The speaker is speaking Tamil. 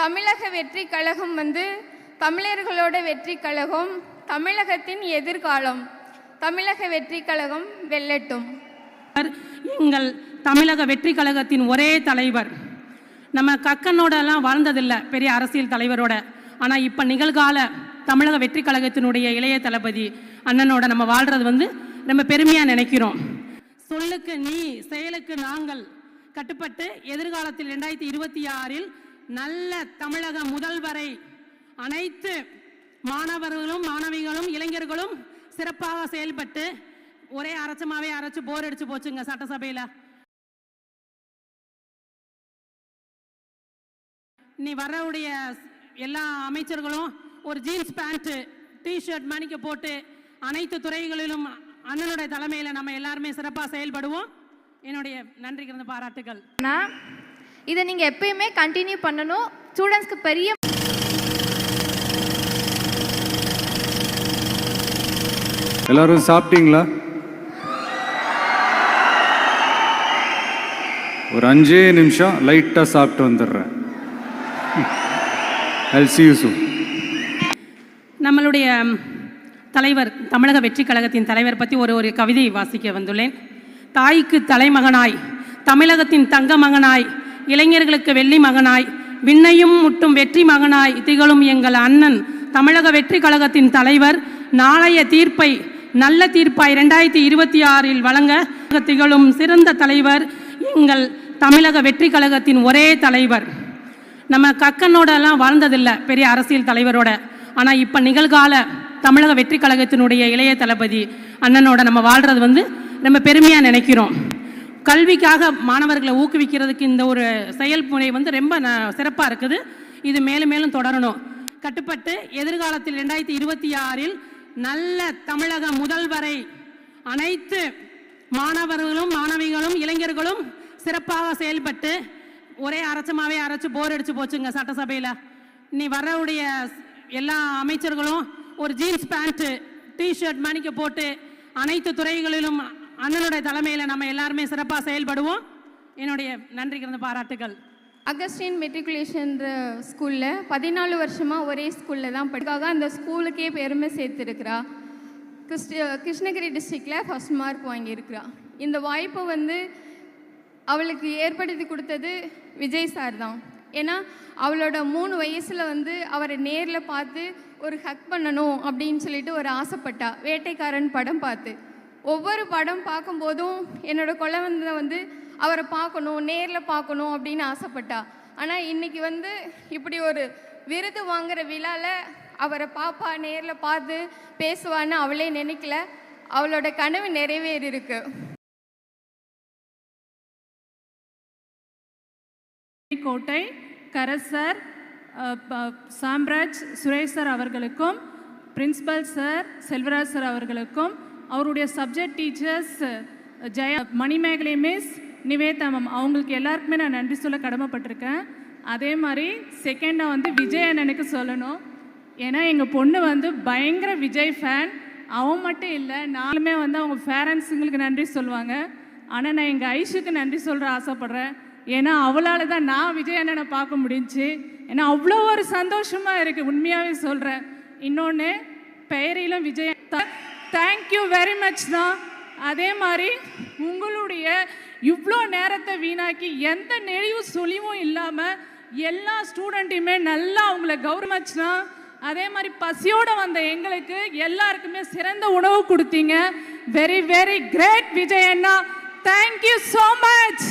தமிழக வெற்றி கழகம் வந்து தமிழர்களோட வெற்றி கழகம் தமிழகத்தின் எதிர்காலம். தமிழக வெற்றி கழகம் வெல்லட்டும். எங்கள் தமிழக வெற்றி கழகத்தின் ஒரே தலைவர். நம்ம கக்கனோடலாம் வாழ்ந்ததில்லை பெரிய அரசியல் தலைவரோட. ஆனால் இப்போ நிகழ்கால தமிழக வெற்றி கழகத்தினுடைய இளைய தளபதி அண்ணனோட நம்ம வாழ்றது வந்து நம்ம பெருமையாக நினைக்கிறோம். சொல்லுக்கு நீ செயலுக்கு நாங்கள் கட்டுப்பட்டு எதிர்காலத்தில் ரெண்டாயிரத்தி இருபத்தி ஆறில் நல்ல தமிழக முதல்வரை அனைத்து மாணவர்களும் மாணவிகளும் இளைஞர்களும் சிறப்பாக செயல்பட்டு ஒரே அரைச்சமாவே அரைச்சு போர் அடிச்சு போச்சுங்க சட்டசபையில. நீ வரவுடைய எல்லா அமைச்சர்களும் ஒரு ஜீன்ஸ் பேண்ட் டிஷர்ட் மணிக்க போட்டு அனைத்து துறைகளிலும் அண்ணனுடைய தலைமையில நம்ம எல்லாருமே சிறப்பாக செயல்படுவோம். என்னுடைய நன்றி கிருந்த பாராட்டுகள். இதை நீங்கள் எப்பயுமே கண்டினியூ பண்ணணும். ஸ்டூடெண்ட்ஸ்க்கு பெரிய எல்லாரும் சாப்பிட்டீங்களா? ஒரு அஞ்சே நிமிஷம் லைட்டாக சாப்பிட்டு வந்துடுறேன். I'll see you soon. நம்மளுடைய தலைவர் தமிழக வெற்றி கழகத்தின் தலைவர் பற்றி ஒரு ஒரு கவிதை வாசிக்க வந்துள்ளேன். தாய்க்கு தலைமகனாய் தமிழகத்தின் தங்க மகனாய் இளைஞர்களுக்கு வெள்ளி மகனாய் விண்ணையும் முட்டும் வெற்றி மகனாய் திகழும் எங்கள் அண்ணன் தமிழக வெற்றி கழகத்தின் தலைவர். நாளைய தீர்ப்பை நல்ல தீர்ப்பாய் ரெண்டாயிரத்தி இருபத்தி ஆறில் வழங்க திகழும் சிறந்த தலைவர் எங்கள் தமிழக வெற்றி கழகத்தின் ஒரே தலைவர். நம்ம கக்கனோடலாம் வாழ்ந்ததில்லை பெரிய அரசியல் தலைவரோட. ஆனால் இப்போ நிகழ்கால தமிழக வெற்றி கழகத்தினுடைய இளைய தளபதி அண்ணனோட நம்ம வாழ்கிறது வந்து ரொம்ப பெருமையாக நினைக்கிறோம். கல்விக்காக மாணவர்களை ஊக்குவிக்கிறதுக்கு இந்த ஒரு செயல்முறை வந்து ரொம்ப சிறப்பாக இருக்குது. இது மேலும் மேலும் தொடரணும். கட்டுப்பட்டு எதிர்காலத்தில் ரெண்டாயிரத்தி இருபத்தி ஆறில் நல்ல தமிழக முதல்வரை அனைத்து மாணவர்களும் மாணவிகளும் இளைஞர்களும் சிறப்பாக செயல்பட்டு ஒரே அரைச்சமாகவே அரைச்சு போர் அடித்து போச்சுங்க சட்டசபையில். நீ வரவுடைய எல்லா அமைச்சர்களும் ஒரு ஜீன்ஸ் பேண்ட்டு டிஷர்ட் மணிக்க போட்டு அனைத்து துறைகளிலும் அண்ணனுடைய தலைமையில் நம்ம எல்லாருமே சிறப்பாக செயல்படுவோம். என்னுடைய நன்றி கிடந்த பாராட்டுகள் அகஸ்டின் மெட்ரிகுலேஷன்ற ஸ்கூலில் பதினாலு வருஷமாக ஒரே ஸ்கூலில் தான் படிக்காக அந்த ஸ்கூலுக்கே பெருமை சேர்த்துருக்கிறா. கிருஷ்ண கிருஷ்ணகிரி டிஸ்ட்ரிக்டில் ஃபஸ்ட் மார்க் வாங்கியிருக்கிறா. இந்த வாய்ப்பை வந்து அவளுக்கு ஏற்படுத்தி கொடுத்தது விஜய் சார் தான். ஏன்னா அவளோட மூணு வயசில் வந்து அவரை நேரில் பார்த்து ஒரு ஹக் பண்ணணும் அப்படின்னு சொல்லிட்டு ஒரு ஆசைப்பட்டா. வேட்டைக்காரன் படம் பார்த்து. ஒவ்வொரு படம் பார்க்கும்போதும் என்னோட குழந்தை வந்து அவரை பார்க்கணும் நேரில் பார்க்கணும் அப்படின்னு ஆசைப்பட்டா. ஆனால் இன்னைக்கு வந்து இப்படி ஒரு விருது வாங்குகிற விழாவில் அவரை பாப்பா நேரில் பார்த்து பேசுவான்னு அவளே நினைக்கல. அவளோட கனவு நிறைவேறியிருக்கு. கோட்டை கரசர் சாம்ராஜ் சுரேஷ் சார் அவர்களுக்கும் பிரின்ஸ்பல் சார் செல்வராஜ் சார் அவர்களுக்கும் அவருடைய சப்ஜெக்ட் டீச்சர்ஸ் ஜெய மணிமேகலை மிஸ் நிவேதா மேம் அவங்களுக்கு எல்லாருக்குமே நான் நன்றி சொல்ல கடமைப்பட்டிருக்கேன். அதே மாதிரி செகண்டாக வந்து விஜய் அண்ணனுக்கு சொல்லணும். ஏன்னா எங்கள் பொண்ணு வந்து பயங்கர விஜய் ஃபேன் அவன் மட்டும் இல்லை நானுமே வந்து அவங்க பேரண்ட்ஸுங்களுக்கு நன்றி சொல்லுவாங்க. ஆனால் நான் எங்கள் ஐஷுக்கு நன்றி சொல்கிற ஆசைப்பட்றேன். ஏன்னா அவளால் தான் நான் விஜய் அண்ணனை பார்க்க முடிஞ்சுச்சு ஏன்னா அவ்வளோ ஒரு சந்தோஷமாக இருக்குது உண்மையாகவே சொல்கிறேன் இன்னொன்று பெயரிலும் விஜய் தேங்க்யூ வெரி மச் தான். அதே மாதிரி உங்களுடைய இவ்வளோ நேரத்தை வீணாக்கி எந்த நெளிவு சொலிவும் இல்லாமல் எல்லா ஸ்டூடெண்ட்டையுமே நல்லா அவங்கள கௌரவச்சுனா அதே மாதிரி பசியோடு வந்த எங்களுக்கு எல்லாருக்குமே சிறந்த உணவு கொடுத்தீங்க. Very very great Vijay Anna. Thank you so much